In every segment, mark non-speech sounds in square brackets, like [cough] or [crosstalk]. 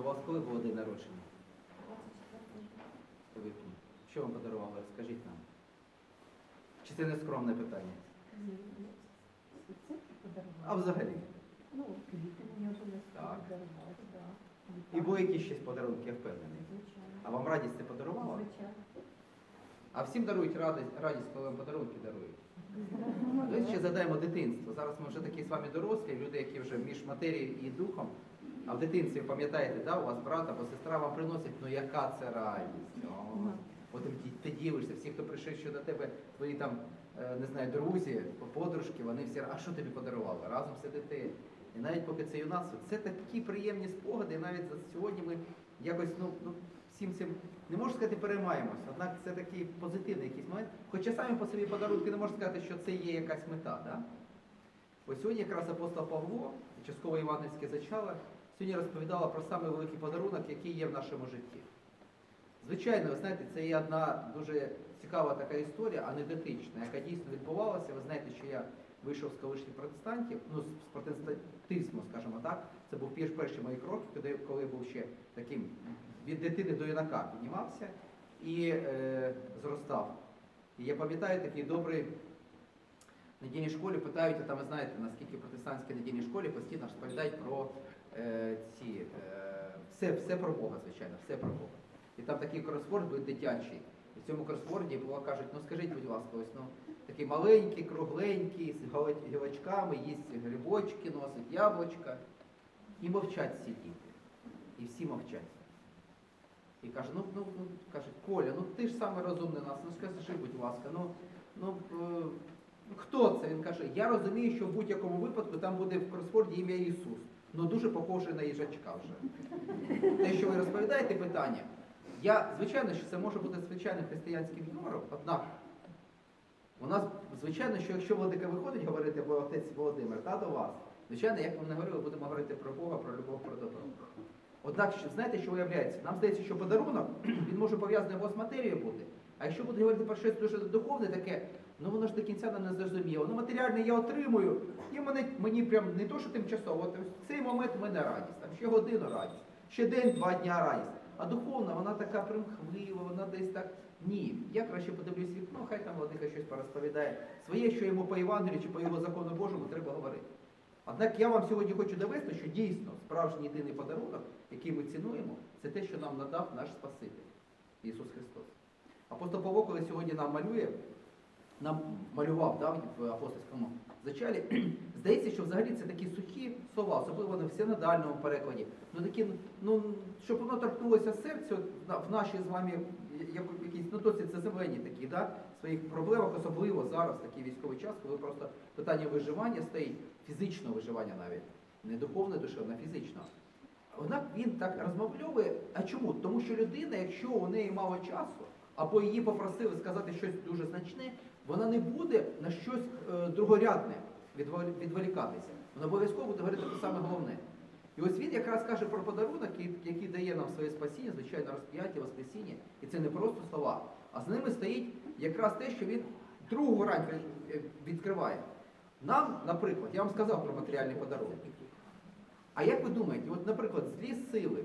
у вас коли було день народження? У липні. Що вам подарували? Скажіть нам. Чи це не скромне питання? А взагалі? Ну, квіти мені вже Так. подарували, так. І були якісь ще подарунки, я впевнений. Звичайно. А вам радість це подарувала? Звичайно. А всім дарують радість, радість, коли вам подарунки дарують. [laughs] Давайте ще задаємо дитинство. Зараз ми вже такі з вами дорослі, люди, які вже між матерією і духом. А в дитинстві, пам'ятаєте, да, у вас брат або сестра вам приносить, ну яка це радість. О, Потім ти, ти дивишся, всі, хто прийшов ще до тебе, твої там, е, не знаю, друзі, подружки, вони всі, а що тобі подарували? Разом сидите. І навіть поки це юнацтво, це такі приємні спогади, і навіть сьогодні ми якось ну, ну, всім цим не можу сказати, переймаємося, однак це такий позитивний якийсь момент. Хоча самі по собі подарунки не можна сказати, що це є якась мета. Да? Ось сьогодні якраз апостол Павло, частково Іванівське зачало, сьогодні розповідала про самий великий подарунок, який є в нашому житті. Звичайно, ви знаєте, це є одна дуже цікава така історія, анекдотична, яка дійсно відбувалася. Ви знаєте, що я вийшов з колишніх протестантів, ну, з протестантизму, скажімо так. Це був перш- перші мої кроки, коли, коли був ще таким від дитини до юнака піднімався і е, зростав. І я пам'ятаю такий добрий недільній школі питають, а там ви знаєте, наскільки в протестантській недільній школі постійно розповідають про ці е, все, все про Бога, звичайно, все про Бога. І там такий кросворд був дитячий. І в цьому кросворді було кажуть, ну скажіть, будь ласка, ось ну такий маленький, кругленький, з гілочками, їсть грибочки, носить яблучка. І мовчать всі діти. І всі мовчать. І каже, ну, ну, ну каже, Коля, ну ти ж саме розумний нас, ну скажи, будь ласка, ну, ну е, хто це? Він каже, я розумію, що в будь-якому випадку там буде в кросворді ім'я Ісус. Ну дуже похоже на їжачка вже. Те, що ви розповідаєте питання, я, звичайно, що це може бути звичайним християнським юмором, однак у нас, звичайно, що якщо Владика виходить говорити, або отець Володимир, та до вас, звичайно, як ми не говорили, будемо говорити про Бога, про любов, про добро. Однак, що- знаєте, що виявляється? Нам здається, що подарунок [clears throat] він може пов'язаний або з матерією бути. А якщо буде говорити про щось дуже духовне, таке, ну воно ж до кінця не зрозуміло. Ну матеріальне я отримую, і мене, мені прям не то, що тимчасово, в цей момент в мене радість, там ще годину радість, ще день, два дня радість. А духовна, вона така примхлива, вона десь так. Ні, я краще подивлюсь вікно, хай там владика щось порозповідає. Своє, що йому по Євангелію чи по його закону Божому треба говорити. Однак я вам сьогодні хочу довести, що дійсно справжній єдиний подарунок, який ми цінуємо, це те, що нам надав наш Спаситель Ісус Христос. Апостол Павло, коли сьогодні нам малює, нам малював да, в апостольському зачалі, [clears throat] здається, що взагалі це такі сухі слова, особливо не в синодальному перекладі. Ну такі, ну щоб воно торкнулося серцю в нашій з вами як, якісь ну досить заземлені такі, да, в своїх проблемах, особливо зараз, такий військовий час, коли просто питання виживання стоїть, фізичного виживання навіть, не духовне, душевне, а фізичного. Однак він так розмовлює. А чому? Тому що людина, якщо у неї мало часу, або її попросили сказати щось дуже значне, вона не буде на щось е, другорядне відволікатися. Вона обов'язково буде говорити про саме головне. І ось він якраз каже про подарунок, який, дає нам своє спасіння, звичайно, розп'яття, воскресіння. І це не просто слова. А з ними стоїть якраз те, що він другу грань е, відкриває. Нам, наприклад, я вам сказав про матеріальний подарунок. А як ви думаєте, от, наприклад, злі сили,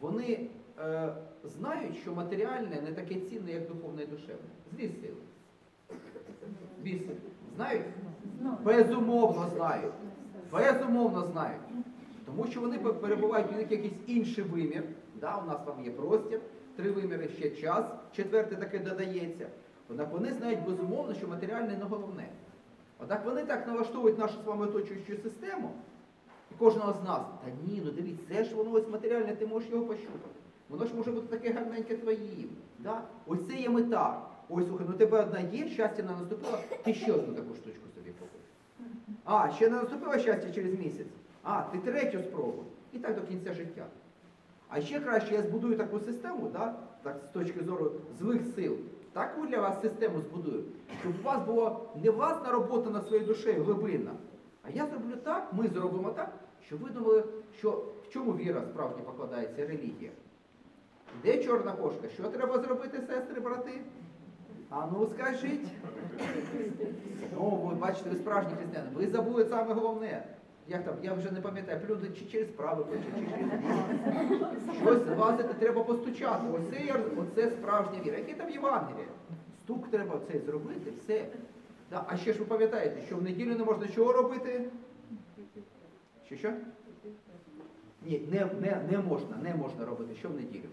вони е, знають, що матеріальне не таке цінне, як духовне і душевне? Злі сили. Сили. Знають? Безумовно знають. Безумовно знають. Тому що вони пе- перебувають в якийсь інший вимір. Да, у нас там є простір, три виміри, ще час, четверте таке додається. Однак вони знають безумовно, що матеріальне не головне. Однак вони так налаштовують нашу з вами оточуючу систему, і кожного з нас, та ні, ну дивись, це ж воно ось матеріальне, ти можеш його пощупати. Воно ж може бути таке гарненьке твоїм. Да? Ось це є мета. Ой, слухай, ну тебе одна є, щастя не наступило, ти ще одну таку штучку собі купиш. А, ще не наступило щастя через місяць. А, ти третю спробуй. І так до кінця життя. А ще краще я збудую таку систему, да? так, з точки зору злих сил, таку для вас систему збудую, щоб у вас було не власна робота над своєю душею глибинна, а я зроблю так, ми зробимо так, щоб ви думали, що в чому віра справді покладається, релігія. Де чорна кошка? Що треба зробити, сестри, брати? А ну скажіть. О, ви бачите, ви справжні християни. Ви забули саме головне. Як там, я вже не пам'ятаю, плюнути чи через праве плече, чи через щось злазити, треба постучати. Оце, оце справжня віра. Яке там Євангеліє? Стук треба це зробити, все. А ще ж ви пам'ятаєте, що в неділю не можна чого робити? Що що? Ні, не, не, не можна, не можна робити. Що в неділю?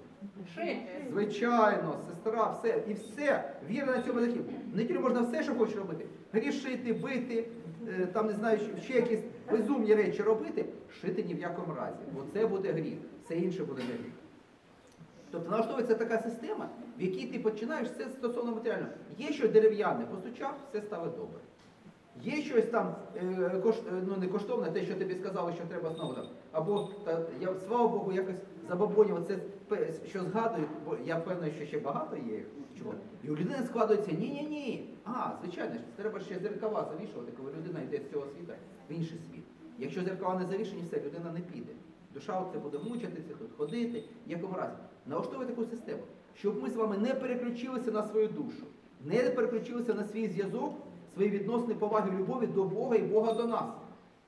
Звичайно, сестра, все, і все. Віра на цьому захід. В неділю можна все, що хочеш робити. Грішити, бити, е, там не знаю, ще якісь безумні речі робити, шити ні в якому разі. Бо це буде гріх, все інше буде не гріх. Тобто налаштовується така система, в якій ти починаєш все стосовно матеріального. Є щось дерев'яне, постучав, все стало добре. Є щось там е, кош, е, ну, не коштовне, те, що тобі сказали, що треба знову там. Або та, я, слава Богу, якось забабонював це, що згадую, бо я впевнений, що ще багато є їх, чого. І у людини складується ні-ні-ні. А, звичайно ж, треба ще зеркала завішувати, коли людина йде з цього світу в інший світ. Якщо зеркала не завішені, все, людина не піде. Душа оце буде мучитися, тут ходити, в якому разі. Налаштовуй таку систему, щоб ми з вами не переключилися на свою душу, не переключилися на свій зв'язок, свої відносини поваги, любові до Бога і Бога до нас.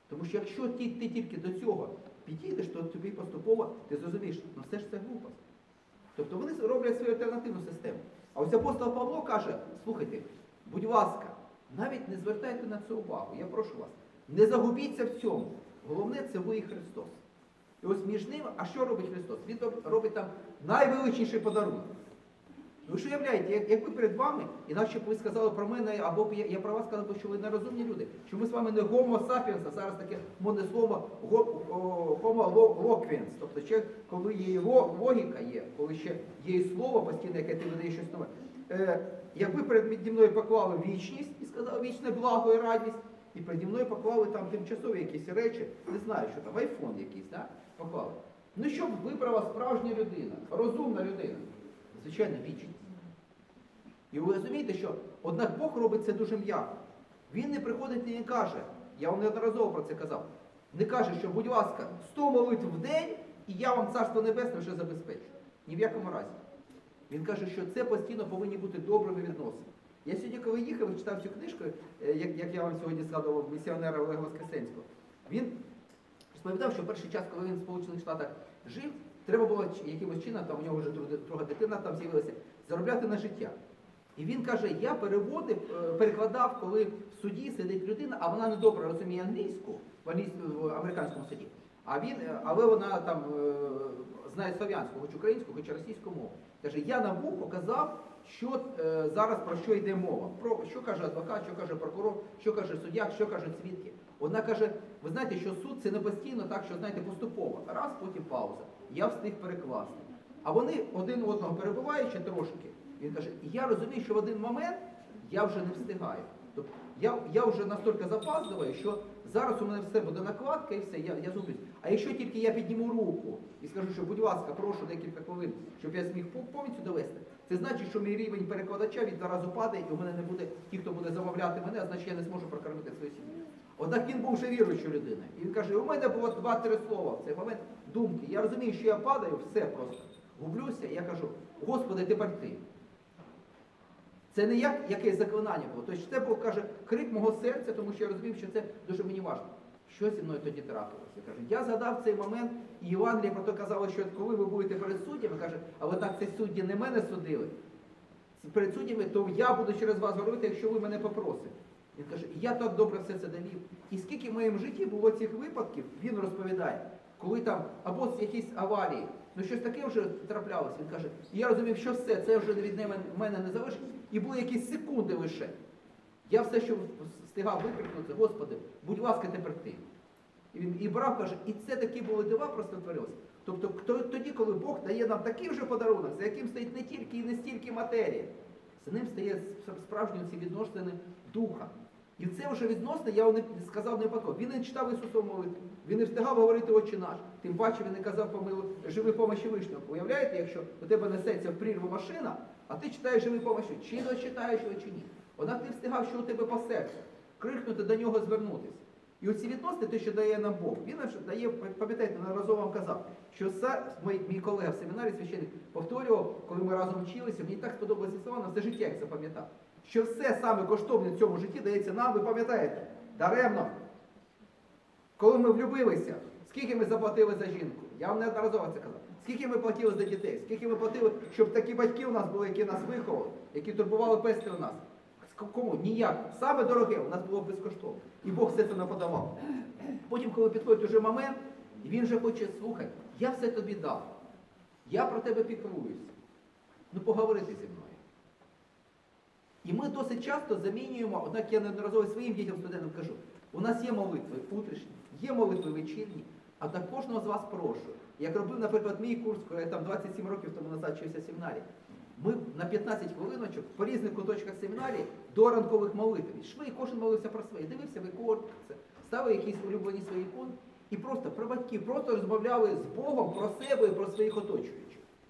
Тому що якщо ти, ти тільки до цього підійдеш, то тобі поступово ти зрозумієш, ну все ж це глупость. Тобто вони роблять свою альтернативну систему. А ось апостол Павло каже, слухайте, будь ласка, навіть не звертайте на це увагу, я прошу вас, не загубіться в цьому. Головне це ви і Христос. І ось між ними, а що робить Христос? Він робить там найвеличніший подарунок. Ви ж уявляєте, як- якби перед вами, інакше б ви сказали про мене, або я, я про вас сказав, що ви нерозумні люди, що ми з вами не homo sapiens, а зараз таке модне слово homo lo- тобто ще коли є ло- логіка є, коли ще є слово постійне, яке ти видаєш щось нове. Е, якби переді мною поклали вічність і сказали вічне благо і радість, і переді мною поклали там тимчасові якісь речі, не знаю, що там, айфон якийсь, да? поклали. Ну що б вибрала справжня людина, розумна людина? Звичайно, вічність. І ви розумієте, що однак Бог робить це дуже м'яко. Він не приходить і не каже, я вам неодноразово про це казав, не каже, що, будь ласка, 100 молитв в день, і я вам царство небесне вже забезпечу. Ні в якому разі. Він каже, що це постійно повинні бути добрими відносини. Я сьогодні, коли їхав і читав цю книжку, е, як, як я вам сьогодні згадував місіонера Олега Воскресенського, він розповідав, що перший час, коли він в Сполучених Штатах жив, треба було якимось чином, там у нього вже друга, дитина там з'явилася, заробляти на життя. І він каже, я переводив, е, перекладав, коли в суді сидить людина, а вона не добре розуміє англійську в, англійську- в американському суді. А він, е, але вона там е, знає слов'янську, хоч українську, хоч російську мову. Каже, я на вухо казав, що зараз про що йде мова. Про що каже адвокат, що каже прокурор, що каже суддя, що кажуть свідки. Вона каже, ви знаєте, що суд це не постійно так, що знаєте, поступово. Раз, потім пауза. Я встиг перекласти. А вони один одного перебуваючи трошки, він каже, я розумію, що в один момент я вже не встигаю. Тобто я, я вже настільки запаздую, що зараз у мене все буде накладка і все, я, я зумлюсь. А якщо тільки я підніму руку і скажу, що будь ласка, прошу декілька хвилин, щоб я зміг повністю довести, це значить, що мій рівень перекладача від заразу падає, і у мене не буде ті, хто буде замовляти мене, а значить я не зможу прокормити свою сім'ю. Однак він був вже віруючою людиною. І він каже, у мене було два-три слова в цей момент думки. Я розумію, що я падаю, все просто. Гублюся, і я кажу, Господи, тепер ти. Це не як якесь заклинання було. Тобто це був, каже, крик мого серця, тому що я розумів, що це дуже мені важливо. Що зі мною тоді трапилося? Каже, я згадав цей момент, і Євангелія про те казало, що коли ви будете перед суддями, каже, але так ці судді не мене судили. Перед суддями, то я буду через вас говорити, якщо ви мене попросите. Він каже, я так добре все це довів. І скільки в моєму житті було цих випадків, він розповідає, коли там або з якісь аварії, ну щось таке вже траплялося. Він каже, я розумів, що все, це вже від мене- не залежить. І були якісь секунди лише. Я все, що встигав викрикнути, Господи, будь ласка, тепер ти. І він і брав, каже, і це такі були дива, просто творилося. Тобто тоді, коли Бог дає нам такий вже подарунок, за яким стоїть не тільки і не стільки матерія, за ним стає справжні ці відносини духа. І це вже відносини, я не сказав не випадково. Він не читав Ісусову молитву, він не встигав говорити Отче наш. Тим паче він не казав помилу живи помощі вишнього. Уявляєте, якщо у тебе несеться в прірву машина, а ти читаєш живи помощі, чи дочитаєш його, чи ні. Однак ти встигав, що у тебе по серцю, крикнути до нього звернутися. І оці відносини, те, що дає нам Бог, він дає, пам'ятаєте, неодноразово вам казав, що са, мій, мій колега в семінарі священник повторював, коли ми разом вчилися, мені так сподобалося слова, на все життя як запам'ятав. Що все саме коштовне в цьому житті дається нам, ви пам'ятаєте, даремно. Коли ми влюбилися, скільки ми заплатили за жінку? Я вам неодноразово це казав. Скільки ми платили за дітей? Скільки ми платили, щоб такі батьки у нас були, які нас виховали, які турбували пести у нас? Кому? Ніяк. Саме дороге у нас було безкоштовно. І Бог все це нам подавав. Потім, коли підходить уже момент, і він вже хоче, слухай, я все тобі дав. Я про тебе піклуюсь. Ну поговорити зі мною. І ми досить часто замінюємо, однак я неодноразово своїм дітям студентам кажу, у нас є молитви утрішні, є молитви вечірні, а на кожного з вас прошу. Як робив, наприклад, мій курс, коли я там 27 років тому назад вчився в семінарі, ми на 15 хвилиночок по різних куточках семінарії до ранкових молитв йшли, кожен молився про своє. Дивився виконувався, ставив якісь улюблені свої ікони і просто про батьків, просто розмовляли з Богом про себе і про своїх оточуючих.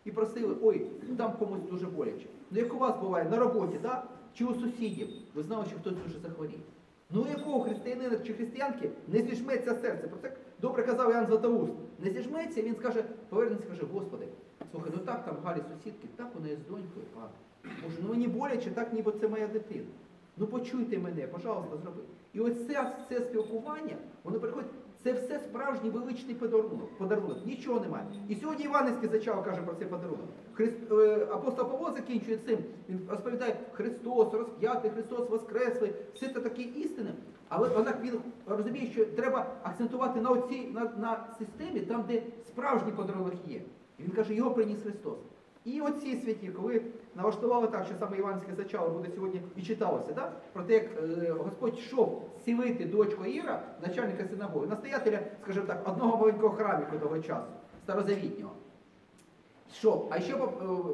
І просили, ой, ну там комусь дуже боляче. Ну як у вас буває на роботі, да? Чи у сусідів, ви знали, що хтось дуже захворів. Ну у якого християнина чи християнки не зіжметься серце? Про це добре казав Іоанн Златоуст. Не зіжметься, він скаже, повернеться, каже, Господи, слухай, ну так там Галі сусідки, так вона є з донькою. А, Боже, ну мені боляче, так ніби це моя дитина. Ну почуйте мене, пожалуйста, зроби. І ось це, це спілкування, воно приходить, це все справжній величний подарунок. подарунок. Нічого немає. І сьогодні Іванівський зачав каже про цей подарунок. Христ, е, апостол Павло закінчує цим. Він розповідає Христос, розп'ятий, Христос воскреслий, все це такі істини. Але однак він розуміє, що треба акцентувати на оцій на, на системі, там, де справжній подарунок є. І він каже, його приніс Христос. І оці святі, коли налаштували так, що саме Іванське зачало буде сьогодні і читалося, да? про те, як е, Господь йшов сілити дочку Іра, начальника синагоги, настоятеля, скажімо так, одного маленького храміку того часу, старозавітнього. Що? А ще е,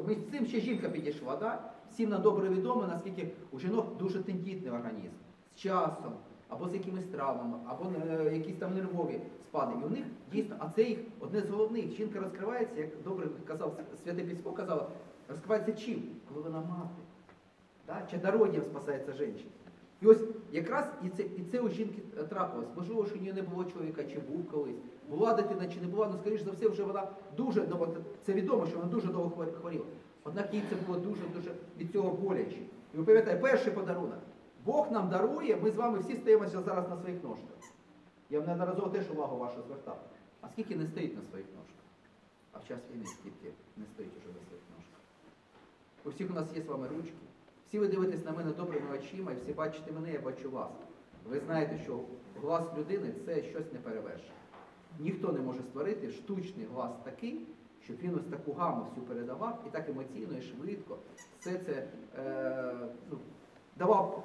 ми з цим ще жінка підійшла, да? всім нам добре відомо, наскільки у жінок дуже тендітний організм. З часом, або з якимись травмами, або е, якісь там нервові спади. І у них дійсно, а це їх одне з головних. Жінка розкривається, як добре казав Святе Письмо казало, розкривається чим? Коли вона мати. Да? Чадородням спасається жінка. І ось якраз і це, і це у жінки е, трапилось. Можливо, що у неї не було чоловіка, чи був колись. Була дитина, чи не була, ну, скоріш за все, вже вона дуже, ну, це відомо, що вона дуже довго хвор- хворіла. Однак їй це було дуже-дуже від цього боляче. І ви пам'ятаєте, перший подарунок. Бог нам дарує, ми з вами всі стоїмося зараз на своїх ножках. Я вам неодноразово теж увагу вашу звертав. А скільки не стоїть на своїх ножках? А в час війни скільки не стоїть уже на своїх ножках? У всіх у нас є з вами ручки. Всі ви дивитесь на мене добрими очима, і всі бачите мене, я бачу вас. Ви знаєте, що глас людини це щось неперевершене. Ніхто не може створити штучний глас такий, щоб він ось таку гаму всю передавав і так емоційно і швидко все це е, ну, давав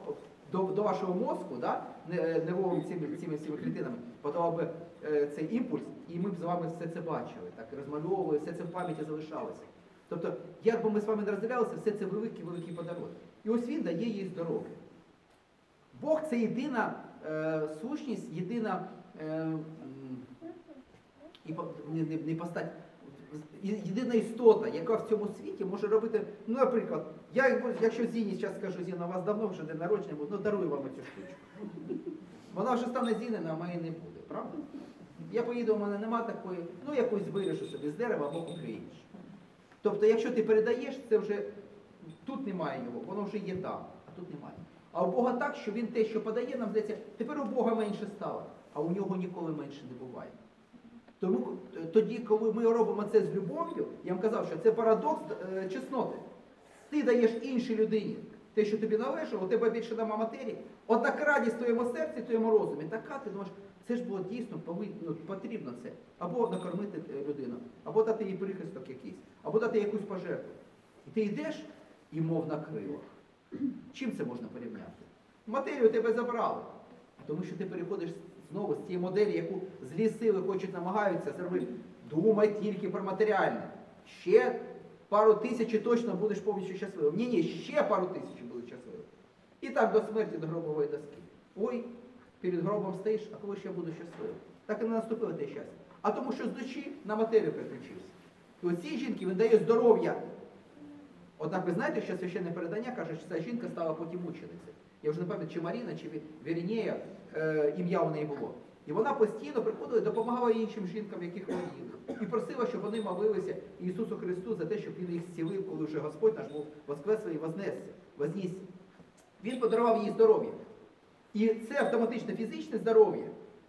до, до вашого мозку, да, не- нервовим цими, цими всіми клітинами, подавав би е, цей імпульс, і ми б з вами все це бачили, так розмальовували, все це в пам'яті залишалося. Тобто, як би ми з вами не розділялися, все це великий-великий подарунок. І ось він дає їй здоров'я. Бог це єдина е, сущність, єдина е, і не, не, не постать, єдина істота, яка в цьому світі може робити, ну, наприклад, я, якщо Зіні зараз скажу, Зіна, у вас давно вже день народження ну дарую вам цю штучку. Вона вже стане Зінина, а моєї не буде, правда? Я поїду, у мене нема такої, ну якусь вирішу собі з дерева або купи. Тобто, якщо ти передаєш, це вже тут немає його, воно вже є там, а тут немає. А у Бога так, що він те, що подає, нам здається, тепер у Бога менше стало, а у нього ніколи менше не буває. Тому е, тоді, коли ми робимо це з любов'ю, я вам казав, що це парадокс е, чесноти. Ти даєш іншій людині те, що тобі належало, у тебе більше нема матерії. Однак радість в твоєму серці, в твоєму розумі, така ти думаєш, це ж було дійсно повинно, ну, потрібно це. Або накормити е, людину, або дати їй прихисток якийсь, або дати якусь пожертву. І ти йдеш і мов на крилах. Чим це можна порівняти? Матерію тебе забрали. Тому що ти переходиш знову з тієї моделі, яку злі сили хочуть намагаються зробити. Думай тільки про матеріальне. Ще пару тисяч точно будеш повністю щасливим. Ні, ні, ще пару тисяч будеш щасливим. І так до смерті до гробової доски. Ой, перед гробом стоїш, а коли ще буду щасливим? Так і не наступило те щастя. А тому що з душі на матерію переключився. І оцій жінки він дає здоров'я. Однак ви знаєте, що священне передання каже, що ця жінка стала потім мученицею. Я вже не пам'ятаю, чи Маріна, чи Вірінєя ім'я у неї було. І вона постійно приходила і допомагала іншим жінкам, які хворіли. І просила, щоб вони молилися Ісусу Христу за те, щоб Він їх зцілив, коли вже Господь наш був воскреслий і вознесся, вознісся. Він подарував їй здоров'я. І це автоматичне фізичне здоров'я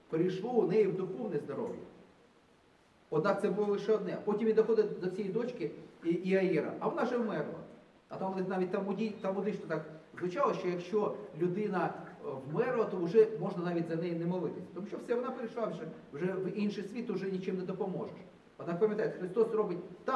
перейшло у неї в духовне здоров'я. Однак це було лише одне. Потім він доходить до цієї дочки і, і Аїра, а вона вже вмерла. А там навіть там талмудично так звучало, що якщо людина е, вмерла, то вже можна навіть за неї не молитися. Тому що все, вона прийшла вже, вже в інший світ, вже нічим не допоможеш. Однак пам'ятаєте, Христос робить так.